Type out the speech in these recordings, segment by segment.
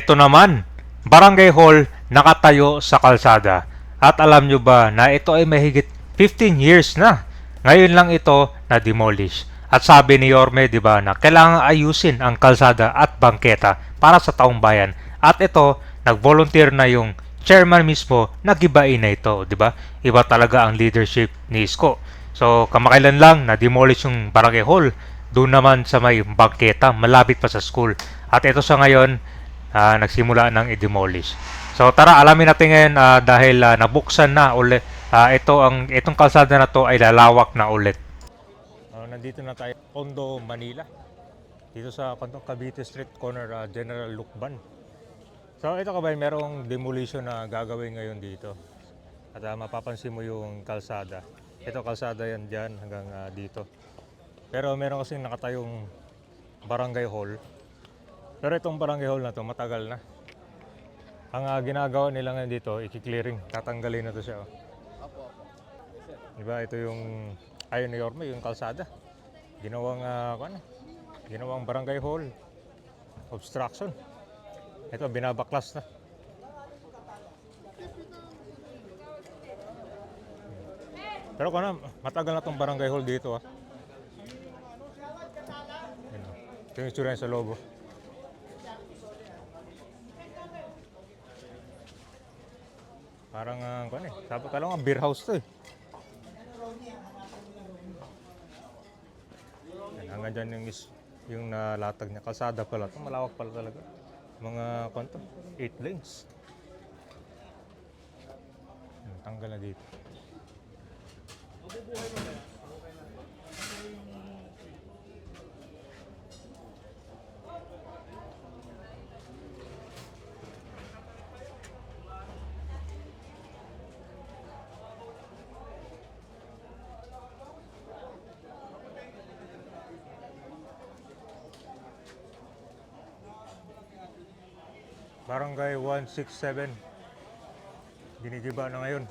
Eto naman, Barangay Hall nakatayo sa kalsada. At alam nyo ba na ito ay mahigit 15 years na. Ngayon lang ito na-demolish. At sabi ni Yorme, di ba, na kailangan ayusin ang kalsada at bangketa para sa taong bayan. At ito, nag-volunteer na yung chairman mismo, nagibain na ito, di ba? Iba talaga ang leadership ni Isko. So, kamakailan lang na-demolish yung barangay hall. Doon naman sa may bangketa, malapit pa sa school. At ito sa ngayon, ah, nagsimula nang i-demolish. So tara, alamin natin ngayon ah, dahil ah, nabuksan na ulit. ah, ito ang itong kalsada na to ay lalawak na ulit. Oh, nandito na tayo, Tondo, Manila. Dito sa Kantong Cavite Street corner ah, General Lukban. So ito ka ba, merong demolition na gagawin ngayon dito. At ah, mapapansin mo yung kalsada. Ito kalsada yan dyan hanggang ah, dito. Pero meron kasing nakatayong barangay hall. Pero itong barangay hall na to matagal na. Ang ah, ginagawa nila ngayon dito, i-clearing. Tatanggalin na to siya. Oh. Diba, ito yung ayon ni Yorme, yung kalsada. Ginawang, ah, ano, ginawang barangay hall. Obstruction. Ito, binabaklas na. Pero kung ano, matagal na tong barangay hall dito ah. Oh. Ito yung sa logo. Parang uh, ano eh. Sabi ka lang, beer house to eh. Yan, hanggang dyan yung, is, yung nalatag niya. Kalsada pala to. Malawak pala talaga. Mga kwanto, 8 lanes. Yan, tanggal na dito. Barangay 167. Ginigiba na ngayon.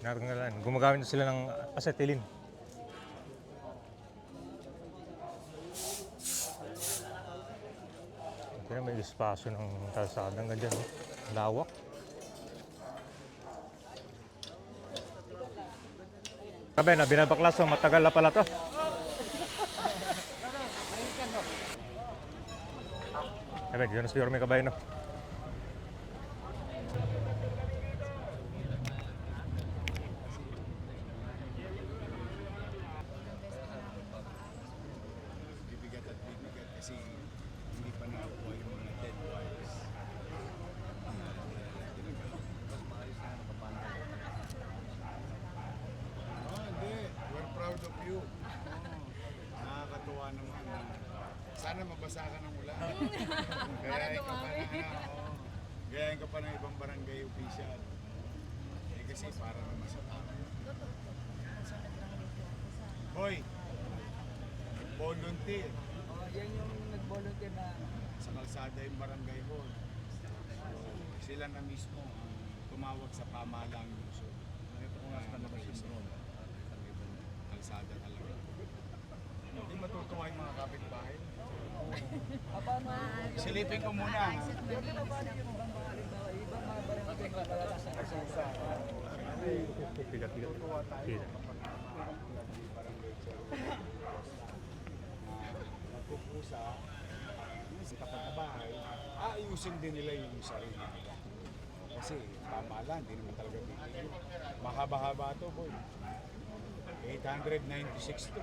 Natanggalan. Gumagamit na sila ng acetylene. Kaya may espasyo ng kalsada hanggang dyan. Lawak. Kabe na binabaklas so matagal na pala to. Kabe, yun na si Yorme Kabay no. bibigat at bibigat kasi hindi pa nakakuha yung mga dead wires. Oh, hindi. We're proud of you. Oh, nakakatuwa naman. Sana mabasa ka ng ulan. Gayahin ka pa na, oh, gayahin ka pa ng ibang official. Eh kasi para naman sa tao. Boy, volunteer Oh, yan yung nag-volunteer na sa kalsada yung barangay hall. So, sila na mismo ang tumawag sa pamahalang lungsod. Ito kung nasa na Kalsada talaga. Hindi matutuwa yung mga kapitbahay. Silipin ko muna. Ng kalsada. Bigat-bigat. Nagpupusa. Sa tapat na bahay, aayusin din nila yung sarili nila. Kasi tama lang, hindi naman talaga bibigyan. Mahaba-haba to, boy. 896 to.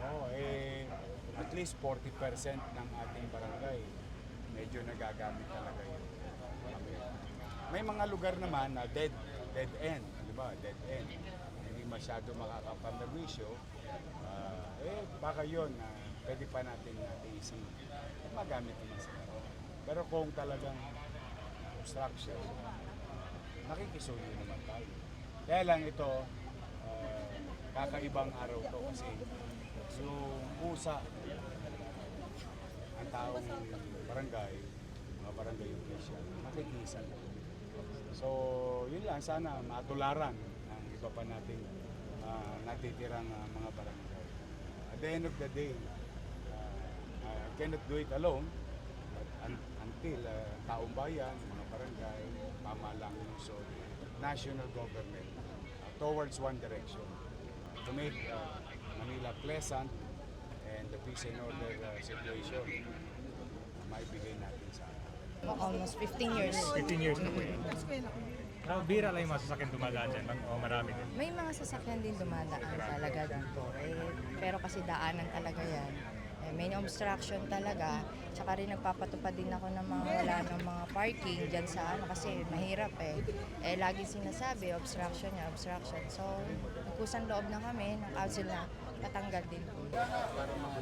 Oo, eh, at least 40% ng ating barangay medyo nagagamit talaga yun. May mga lugar naman na dead, dead end, di ba? Dead end. Hindi masyado makakapandawisyo. Ah, eh, baka yun, na pwede pa natin natiisin. Magamit naman sila. Pero kung talagang obstruction, nakikisuyo naman tayo. Kaya lang ito, ah, kakaibang araw to kasi so pusa ang taong barangay, mga barangay official, nakikisan. So, yun lang, sana matularan ng iba pa nating ah, natitirang ah, mga barangay. At the end of the day, uh, I cannot do it alone, but un- until uh, taong bayan, mga barangay, pamalang lungsod, national government uh, towards one direction uh, to make uh, Manila pleasant and the peace and order uh, situation uh, maibigay natin sa Almost 15 years. 15 years na po yan. Now, bira lang yung mga sasakyan dumadaan dyan. Mag- O marami din. May mga sasakyan din dumadaan talaga dito. Eh, pero kasi daanan talaga yan. Eh, may obstruction talaga. Tsaka rin nagpapatupad din ako ng mga wala ng mga parking dyan sa ano kasi mahirap eh. Eh, lagi sinasabi, obstruction niya, obstruction. So, nagkusang loob na kami ng council na patanggal din po. Dudukutan mo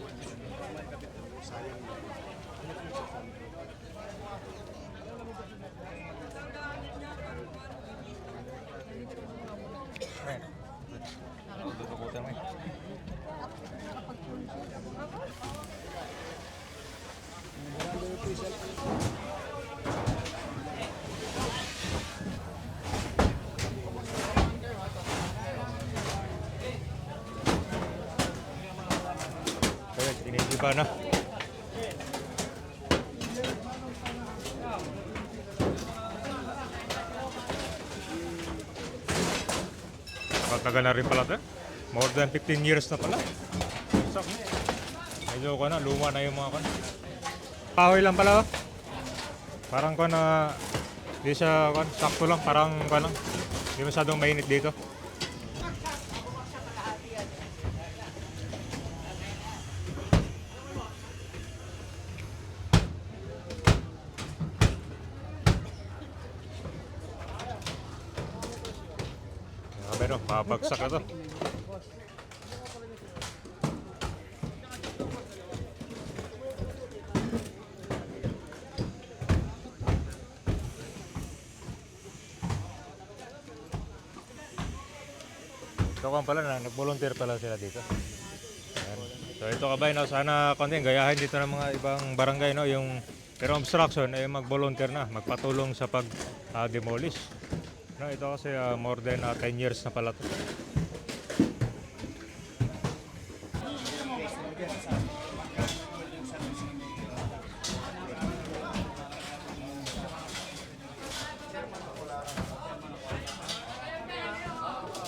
Tinigiba na. Matagal na rin pala ito. More than 15 years na pala. Sak. Medyo ko na, luma na yung mga kan. Kahoy lang pala oh. Parang ko na, di siya kan, sakto lang, parang ko lang. Di masyadong mainit dito. Grabe no, babagsak na to. So kung pala na, nag-volunteer pala sila dito. Ayan. So ito kabay no, sana konti gayahin dito ng mga ibang barangay no, yung pero obstruction ay mag-volunteer na, magpatulong sa pag ah, demolish. No, ito kasi ah, more than ah, 10 years na pala to.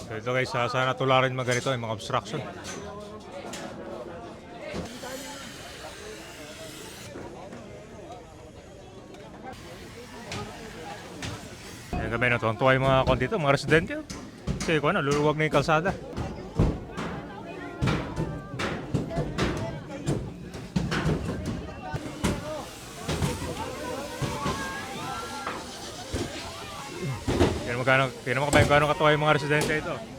So ito guys, ah, sana tularin mga ganito yung mga obstruction. Ayan gabi na tuwang-tuwa yung mga kon dito, mga residente. Kasi kung ano, luluwag na yung kalsada. Tignan mo gano'ng, tignan mo kabayan gano'ng katuwa yung mga residente ito.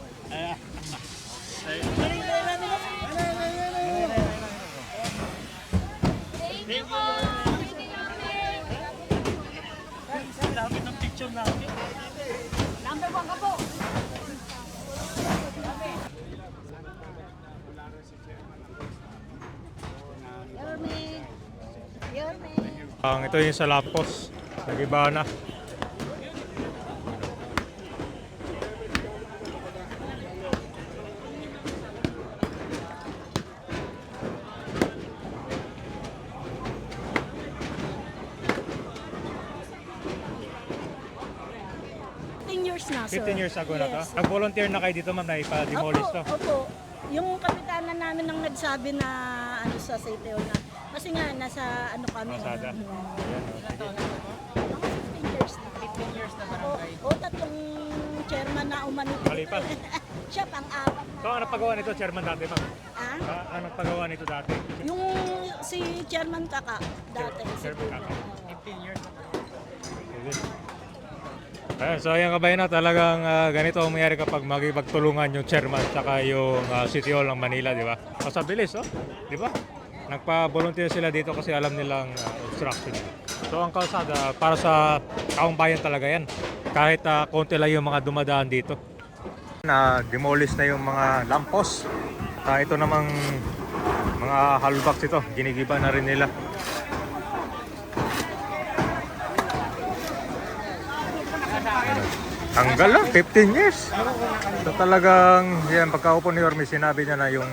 Ang ito yung sa Lapos, nag-iba na. Sir. 15 years ago na to. Yes. Nag-volunteer na kayo dito ma'am na ipa-demolish to. Opo, opo. Yung kapitanan namin ang nagsabi na ano sa Hall na kasi nga nasa ano kami. Masada. ano, Ayan, oh, sige. Mga 15 years na. 15 years na barangay. O, tatlong chairman na umano. Malipas. Siya pang-apat na. So, ano pagawa nito, chairman dati ma'am? Ah? Ah, ano pagawa nito dati? Yung si chairman Kaka dati. si Chairman Kaka. Oo. Sige. Ayan, so ayan kabayan na talagang ah, ganito ang mangyari kapag magipagtulungan yung chairman saka yung ah, City Hall ng Manila, di ba? Mas bilis, oh. Di ba? Nagpa-volunteer sila dito kasi alam nilang ah, obstruction. So ang kalsada para sa taong bayan talaga yan. Kahit ah, konti lang yung mga dumadaan dito. Na demolish na yung mga lampos. Ah, ito namang mga halbaks ito, ginigiba na rin nila. Tanggal lang, 15 years. So talagang, yan, pagkaupo ni Ormi, sinabi niya na yung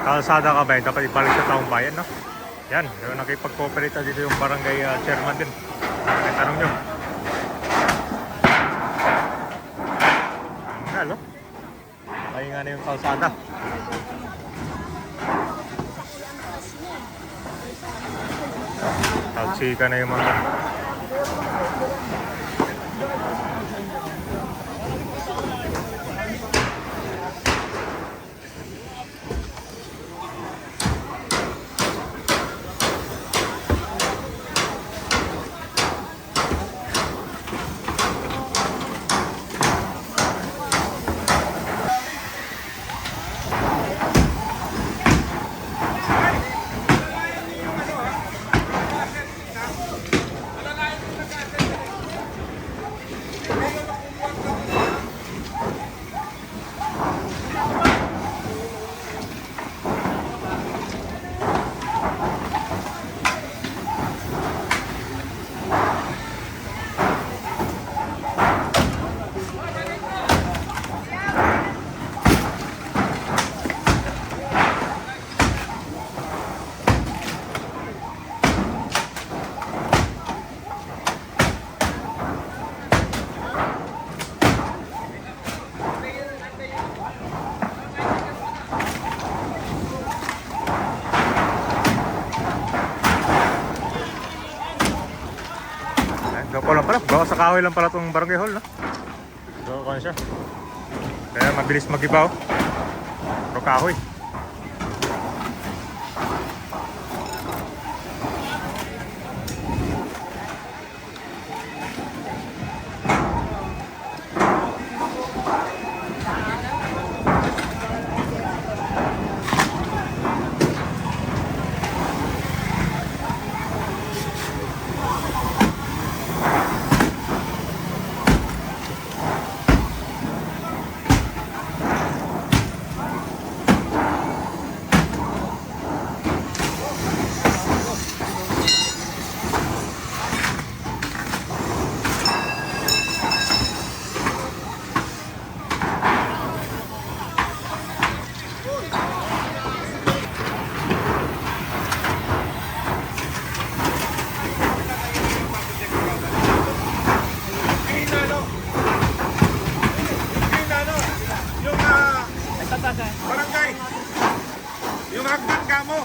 kalsada ka ba, dapat ibalik sa taong bayan, no? Yan, yung nakipag-cooperate na dito yung barangay ah, chairman din. May tanong nyo. Ang nga, no? Kaya nga na yung kalsada. Kalsika na yung mga... Eh, Gapo lang pala. Gawa sa kahoy lang pala itong barangay hall, no? So, kung siya. Kaya mabilis mag-ibaw. Pero kahoy. Barangay. Yung hagdan ka mo.